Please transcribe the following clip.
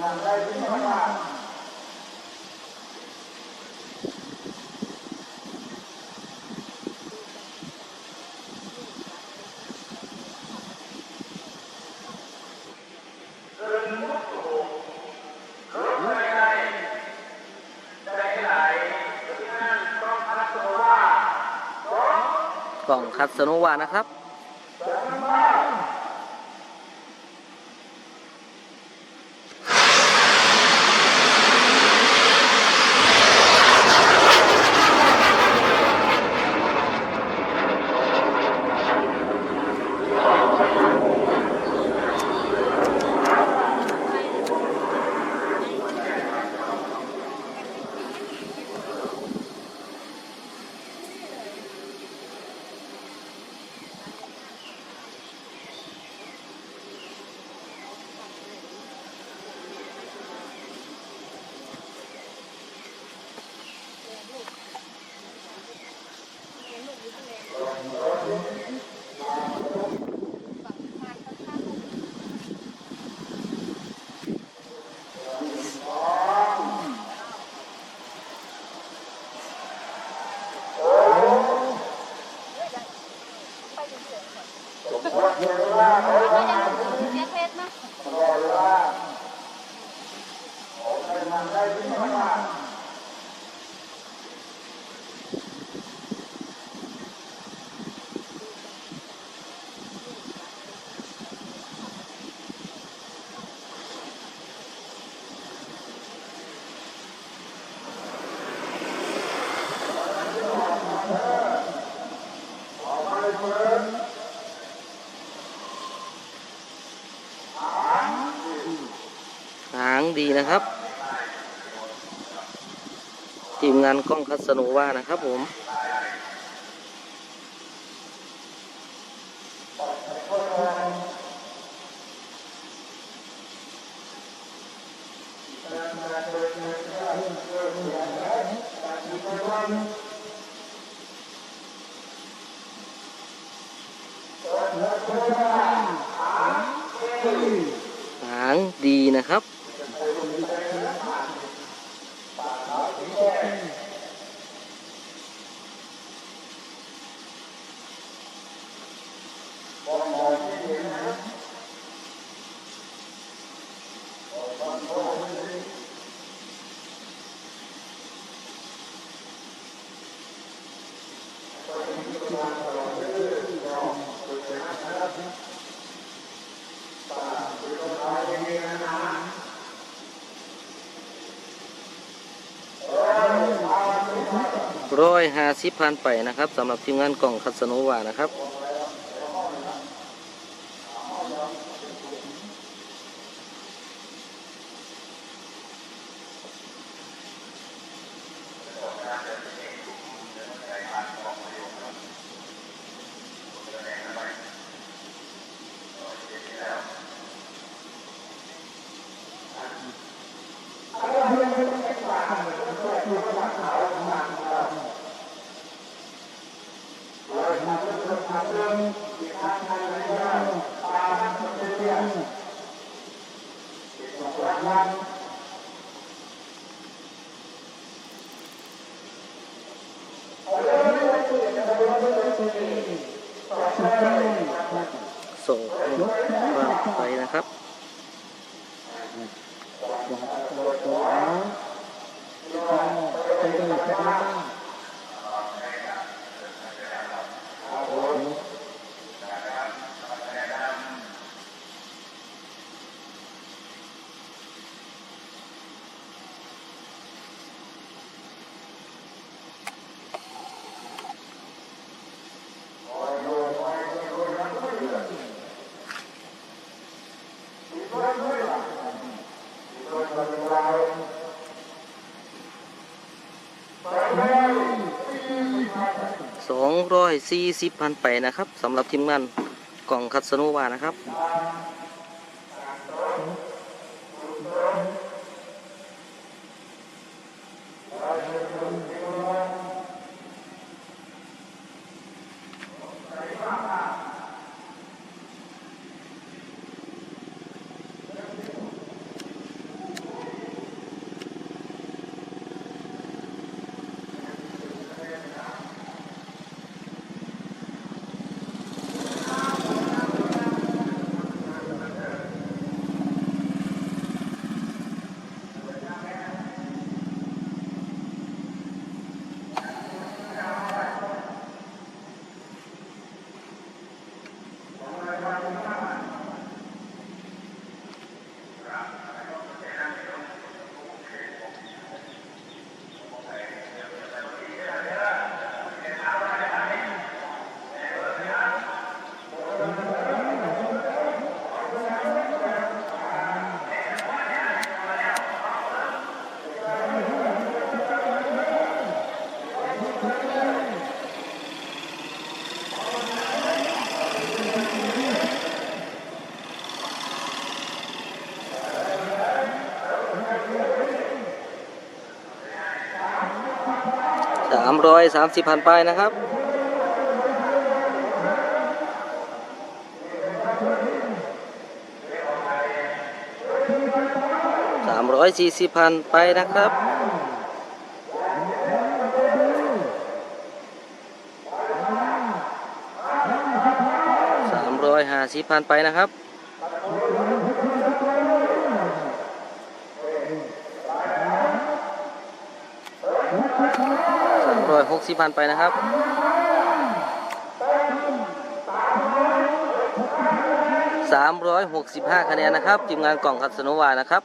กล่องคัสโนวานะครับ หางดี ดีนะครับ ทีมงานกล้องคัสโนวานะครับผม หางดีนะครับ ร้อยห้าสิบพันไปนะครับสำหรับทีมงานกล่องคัสโนวานะครับ ส่งความไปนะครับ ส องร้อยสี่สิบพันไปนะครับสำหรับทีมงานกล่องคัสโนวานะครับามร้อยสามสิบพันไปนะครับ สามร้อยสี่สิบพันไปนะครับสามร้อยห้าสิบพันไปนะครับ สาม ร้อยหกสิบพันไปนะครับสามร้อยหกสิบห้าคะแนนนะครับทีมงานกล่องคัดสโนวานะครับ